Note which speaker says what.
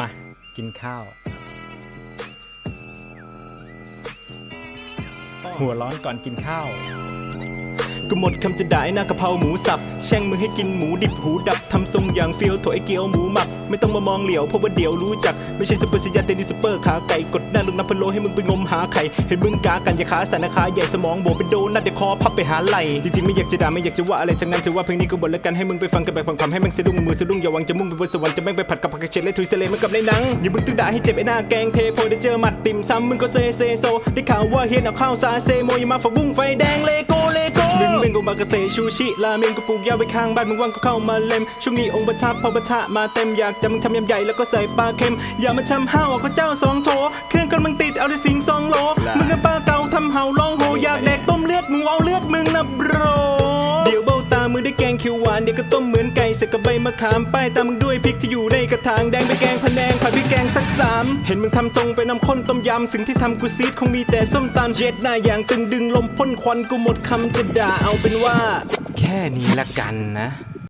Speaker 1: มา กินข้าว หัวร้อนก่อนกินข้าว ก็หมดคำจะด่าไอ้หน้ากะเพราหมูสับ แช่งมึงให้กินหมูดิบหูดับทำทรงอย่างเฟียวถั่วไอเกี๊ยวหมูหมัก ไม่ต้องมามองเหลียวเพราะว่าเดี๋ยวรู้จัก ไม่ใช่ซุปเปอร์สยาแต่นี่ซุปเปอร์ขาไก่กดหน้าลงน้ำพะโลให้มึงไปงมหาไข่ เห็นมึงกากันอย่าขาสันนะขาใหญ่สมองโบเป็นโดนัทเดี๋ยวคอพับไปหาไหลจริงๆไม่อยากจะด่าไม่อยากจะว่าอะไรทั้งนั้นจะว่าเพลงนี้ก็บ่นแล้วกันให้มึงไปฟังกันแบบความๆให้แม่งสะดุ้งมือสะดุ้งอย่าวังจะมุ่งไปบนสวรรค์จะแม่งไปผัดกับผักกระเฉดและทุยเสลเหมือนกับในหนังอย่ามึงตึงด่าให้เจ็บไอ้หน้าแกงเทพอได้เจอหมัดติ่มซ้ำมึงก็เซเซโซได้ข่าวว่าเฮียนเอาข้าวสาเซโมยมาฝักบุ้งไฟแดงเลโกเลโก มึงเป็นกูมากระเซชูชิราเมงกูปลูกยาไว้ข้างบ้านมึงว่างก็เข้ามาเล็มช่วงนี้องค์ประทับพอประทะมาเต็มอยากจะมึงทำยำใหญ่แล้วก็ใส่ปลาเค็ม อย่ามาทำห้าวเอาข้าวเจ้าสองโถเครื่องกันมึงติดเอาได้สิงสองโลมึงกับปลาเก่าทำเห่าร้องโหอยากแดกต้มเลือดมึงเอาเลือดมึงนะโบรเดี๋ยวเบ้าตามึงได้แกงเขียวหวานเดี๋ยวก็ต้มเหมือนไก่ใส่กับใบมะขามป้ายตามมึงด้วยพริกที่อยู่ในกระถางแดงไปแกงพะแนงผัด เห็นมึงทำทรงไปน้ำข้นต้มยำสิ่งที่ทำกูซีดคงมีแต่ส้มตำเย็ดหน้าอย่างตึงดึงลมพ่นควันกูหมดคำจะด่าเอาเป็นว่า แค่นี้ละกันนะ